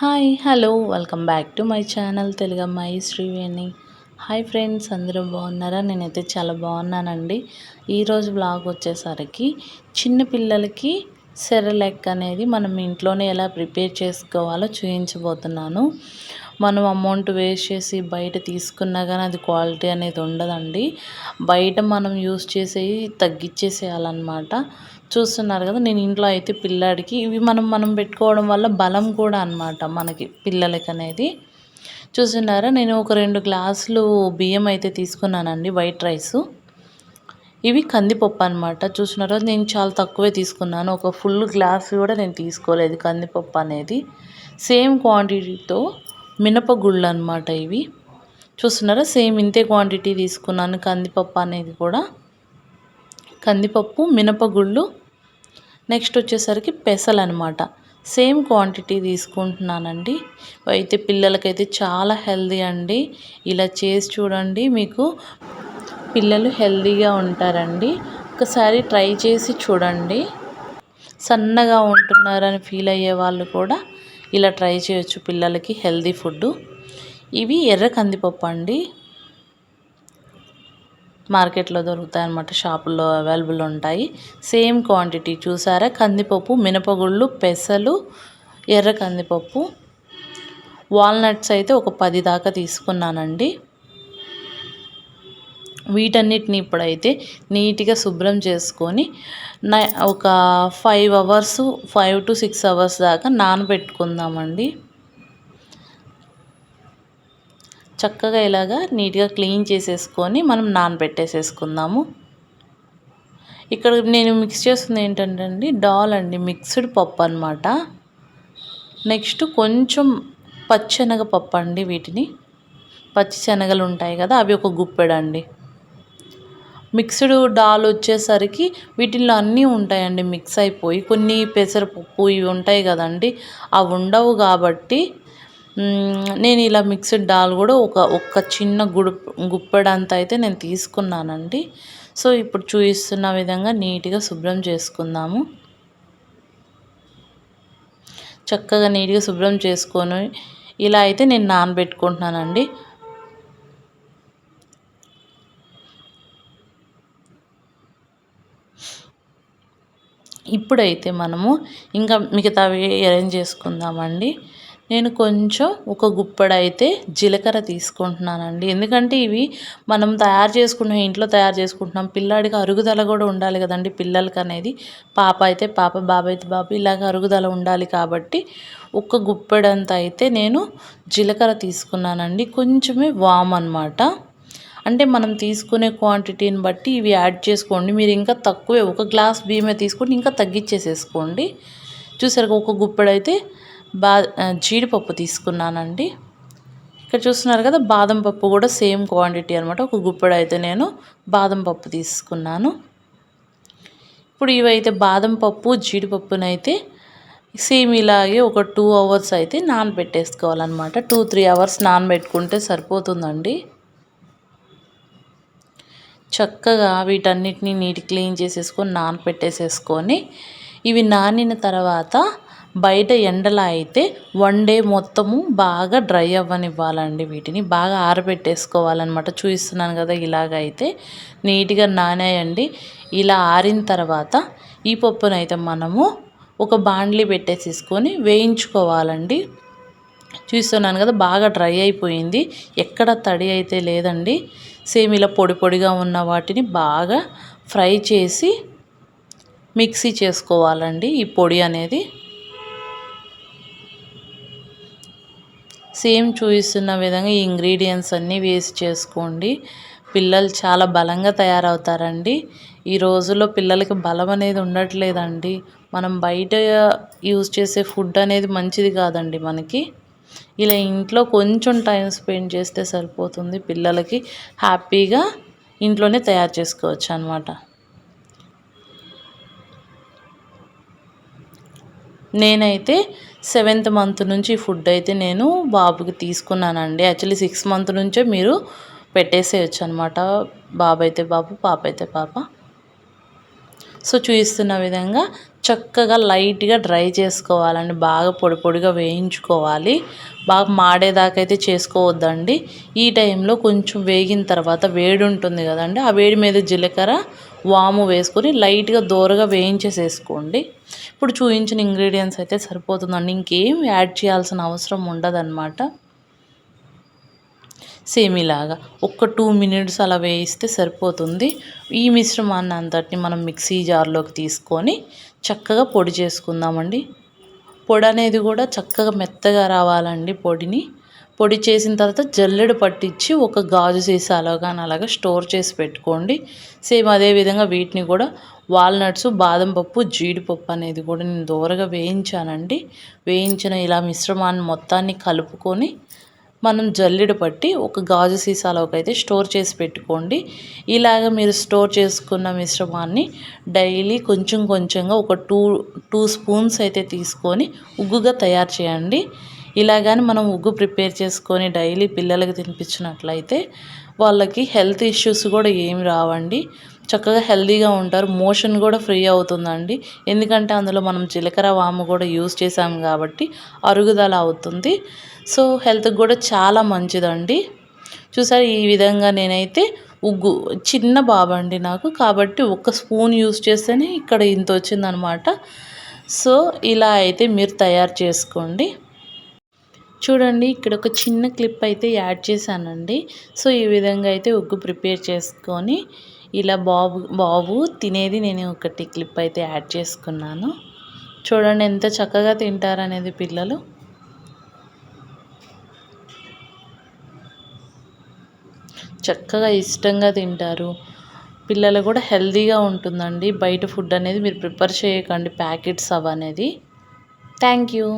Hi hello welcome back to my channel Telugu అమ్మాయి Sriveni. Hi friends అందరూ బాగున్నారా? నేనైతే చాలా బాగున్నానండి. ఈరోజు బ్లాగ్ వచ్చేసరికి చిన్న పిల్లలకి సెరలెక్ అనేది మనం ఇంట్లోనే ఎలా ప్రిపేర్ చేసుకోవాలో చూపించబోతున్నాను మనం అమౌంట్ వేస్ట్ చేసి బయట తీసుకున్నా కానీ అది క్వాలిటీ అనేది ఉండదండి. బయట మనం యూస్ చేసేవి తగ్గించేసేయాలన్నమాట చూస్తున్నారు కదా నేను ఇంట్లో అయితే పిల్లాడికి ఇవి మనం మనం పెట్టుకోవడం వల్ల బలం కూడా అనమాట మనకి పిల్లలకి అనేది. చూస్తున్నారా నేను ఒక రెండు గ్లాసులు బియ్యం అయితే తీసుకున్నానండి వైట్ రైస్. ఇవి కందిపప్పు అనమాట చూస్తున్నారా నేను చాలా తక్కువే తీసుకున్నాను. ఒక ఫుల్ గ్లాస్ కూడా నేను తీసుకోలేదు కందిపప్పు అనేది. సేమ్ క్వాంటిటీతో మినపగుళ్ళు అనమాట ఇవి. చూస్తున్నారా సేమ్ ఇంతే క్వాంటిటీ తీసుకున్నాను కందిపప్పు అనేది కూడా. కందిపప్పు మినపగుళ్ళు నెక్స్ట్ వచ్చేసరికి పెసలు అనమాట సేమ్ క్వాంటిటీ తీసుకుంటున్నానండి. అయితే పిల్లలకైతే చాలా హెల్దీ అండి. ఇలా చేసి చూడండి మీకు. పిల్లలు హెల్దీగా ఉంటారండి. ఒకసారి ట్రై చేసి చూడండి. సన్నగా ఉంటున్నారని ఫీల్ అయ్యే వాళ్ళు కూడా ఇలా ట్రై చేయొచ్చు పిల్లలకి హెల్దీ ఫుడ్ ఇవి ఎర్ర కందిపప్పు అండి. మార్కెట్లో దొరుకుతాయి అన్నమాట షాపుల్లో అవైలబుల్ ఉంటాయి. సేమ్ క్వాంటిటీ చూసారా? కందిపప్పు మినపగుళ్ళు పెసలు ఎర్ర కందిపప్పు. వాల్నట్స్ అయితే ఒక పది దాకా తీసుకున్నానండి. వీటన్నిటిని ఇప్పుడైతే నీట్గా శుభ్రం చేసుకొని ఒక five hours five to six hours దాకా నానబెట్టుకుందామండి. చక్కగా ఇలాగా నీట్గా క్లీన్ చేసేసుకొని మనం నానబెట్టేసేసుకుందాము. ఇక్కడ నేను మిక్స్ చేస్తుంది ఏంటంటే అండి డాల్ అండి మిక్స్డ్ పప్పు అనమాట నెక్స్ట్ కొంచెం పచ్చెనగ పప్పు అండి వీటిని. పచ్చి శనగలు ఉంటాయి కదా అవి ఒక గుప్పెడండి. మిక్స్డ్ డాల్ వచ్చేసరికి వీటిల్లో అన్నీ ఉంటాయండి మిక్స్ అయిపోయి. కొన్ని పెసరపప్పు ఇవి ఉంటాయి కదండి అవి ఉండవు కాబట్టి నేను ఇలా మిక్స్డ్ డాల్ కూడా ఒక ఒక్క చిన్న గుడు గుప్పెడంత అయితే నేను తీసుకున్నానండి. సో ఇప్పుడు చూపిస్తున్న విధంగా నీట్గా శుభ్రం చేసుకుందాము. చక్కగా నీట్గా శుభ్రం చేసుకొని ఇలా అయితే నేను నానబెట్టుకుంటున్నానండి. ఇప్పుడైతే మనము ఇంకా మిగతావి అరేంజ్ చేసుకుందామండి. నేను కొంచెం ఒక గుప్పెడైతే జీలకర్ర తీసుకుంటున్నానండి. ఎందుకంటే ఇవి మనం తయారు చేసుకుంటున్నాం ఇంట్లో తయారు చేసుకుంటున్నాం. పిల్లాడికి అరుగుదల కూడా ఉండాలి కదండి పిల్లలకి అనేది. పాప అయితే పాప బాబు అయితే బాబు ఇలాగ అరుగుదల ఉండాలి కాబట్టి ఒక గుప్పెడంత అయితే నేను జీలకర్ర తీసుకున్నానండి. కొంచెమే వామ్ అనమాట అంటే మనం తీసుకునే క్వాంటిటీని బట్టి ఇవి యాడ్ చేసుకోండి. మీరు ఇంకా తక్కువే ఒక గ్లాస్ బియ్యమే తీసుకొని ఇంకా తగ్గించేసేసుకోండి. చూసారు ఒక గుప్పెడైతే బా జీడిపప్పు తీసుకున్నానండి. ఇక్కడ చూస్తున్నారు కదా బాదం పప్పు కూడా సేమ్ క్వాంటిటీ అనమాట ఒక గుప్పెడు అయితే నేను బాదం పప్పు తీసుకున్నాను. ఇప్పుడు ఇవైతే బాదం పప్పు జీడిపప్పునైతే సేమ్ ఇలాగే ఒక టూ అవర్స్ అయితే నానబెట్టేసుకోవాలన్నమాట. టూ త్రీ అవర్స్ నానబెట్టుకుంటే సరిపోతుందండి. చక్కగా వీటన్నిటిని నీటి క్లీన్ చేసేసుకొని నానపెట్టేసేసుకొని ఇవి నానిన తర్వాత బయట ఎండలో అయితే వన్ డే మొత్తము బాగా డ్రై అవ్వనివ్వాలండి వీటిని. బాగా ఆరబెట్టేసుకోవాలన్నమాట. చూపిస్తున్నాను కదా ఇలాగైతే. నీట్గా నానాయండి. ఇలా ఆరిన తర్వాత ఈ పప్పునైతే మనము ఒక బాండ్లీ పెట్టేసేసుకొని వేయించుకోవాలండి. చూస్తున్నాను కదా బాగా డ్రై అయిపోయింది. ఎక్కడ తడి అయితే లేదండి. సేమ్ ఇలా పొడి పొడిగా ఉన్న వాటిని బాగా ఫ్రై చేసి మిక్సీ చేసుకోవాలండి. ఈ పొడి అనేది సేమ్ చూపిస్తున్న విధంగా ఈ ఇంగ్రీడియంట్స్ అన్నీ వేసి చేసుకోండి. పిల్లలు చాలా బలంగా తయారవుతారండి. ఈ రోజుల్లో పిల్లలకి బలం అనేది ఉండట్లేదండి. మనం బయట యూజ్ చేసే ఫుడ్ అనేది మంచిది కాదండి మనకి. ఇలా ఇంట్లో కొంచెం టైం స్పెండ్ చేస్తే సరిపోతుంది. పిల్లలకి హ్యాపీగా ఇంట్లోనే తయారు చేసుకోవచ్చు అనమాట నేనైతే సెవెంత్ మంత్ నుంచి ఫుడ్ అయితే నేను బాబుకి తీసుకున్నానండి. యాక్చువల్లీ సిక్స్ మంత్ నుంచే మీరు పెట్టేసేయచ్చు అనమాట బాబు అయితే బాబు పాప అయితే పాప. సో చూపిస్తున్న విధంగా చక్కగా లైట్గా డ్రై చేసుకోవాలండి. బాగా పొడి పొడిగా వేయించుకోవాలి. బాగా మాడేదాకైతే చేసుకోవద్దండి. ఈ టైంలో కొంచెం వేగిన తర్వాత వేడి ఉంటుంది కదండి. ఆ వేడి మీద జీలకర్ర వాము వేసుకొని లైట్గా దోరగా వేయించేసేసుకోండి. ఇప్పుడు చూపించిన ఇంగ్రీడియంట్స్ అయితే సరిపోతుందండి. ఇంకేం యాడ్ చేయాల్సిన అవసరం ఉండదన్నమాట. సేమ్ ఇలాగా. ఒక్క టూ మినిట్స్ అలా వేయిస్తే సరిపోతుంది. ఈ మిశ్రమాన్ని అంతటిని మనం మిక్సీ జార్లోకి తీసుకొని చక్కగా పొడి చేసుకుందామండి. పొడి అనేది కూడా చక్కగా మెత్తగా రావాలండి పొడిని. పొడి చేసిన తర్వాత జల్లెడ పట్టించి ఒక గాజు సీసాలో కానీ అలాగా స్టోర్ చేసి పెట్టుకోండి. సేమ్ అదే విధంగా వీటిని కూడా వాల్నట్స్ బాదం పప్పు జీడిపప్పు అనేది కూడా నేను దూరగా వేయించానండి. వేయించిన ఇలా మిశ్రమాన్ని మొత్తాన్ని కలుపుకొని మనం జల్లెడ పట్టి ఒక గాజు సీసాలోకి అయితే స్టోర్ చేసి పెట్టుకోండి. ఇలాగ మీరు స్టోర్ చేసుకున్న మిశ్రమాన్ని డైలీ కొంచెం కొంచెంగా ఒక టూ టూ స్పూన్స్ అయితే తీసుకొని ఉగ్గుగా తయారు చేయండి. ఇలాగని మనం ఉగ్గు ప్రిపేర్ చేసుకొని డైలీ పిల్లలకి తినిపించినట్లయితే వాళ్ళకి హెల్త్ ఇష్యూస్ కూడా ఏమి రావండి. చక్కగా హెల్తీగా ఉంటారు. మోషన్ కూడా ఫ్రీ అవుతుందండి. ఎందుకంటే అందులో మనం జీలకర్ర వాము కూడా యూస్ చేసాం కాబట్టి అరుగుదల అవుతుంది. సో హెల్త్కి కూడా చాలా మంచిదండి. చూసారు ఈ విధంగా నేనైతే ఉగ్గు చిన్న బాబు అండి నాకు. కాబట్టి ఒక్క స్పూన్ యూస్ చేస్తేనే ఇక్కడ ఇంత వచ్చిందనమాట. సో ఇలా అయితే మీరు తయారు చేసుకోండి. చూడండి ఇక్కడ ఒక చిన్న క్లిప్ అయితే యాడ్ చేశానండి. సో ఈ విధంగా అయితే ఉగ్గు ప్రిపేర్ చేసుకొని ఇలా బాబు బాబు తినేది నేను ఒకటి క్లిప్ అయితే యాడ్ చేసుకున్నాను. చూడండి ఎంత చక్కగా తింటారనేది పిల్లలు. చక్కగా ఇష్టంగా తింటారు. పిల్లలు కూడా హెల్తీగా ఉంటుందండి. బయట ఫుడ్ అనేది మీరు ప్రిపేర్ చేయకండి ప్యాకెట్స్ అవనేది థ్యాంక్ యూ.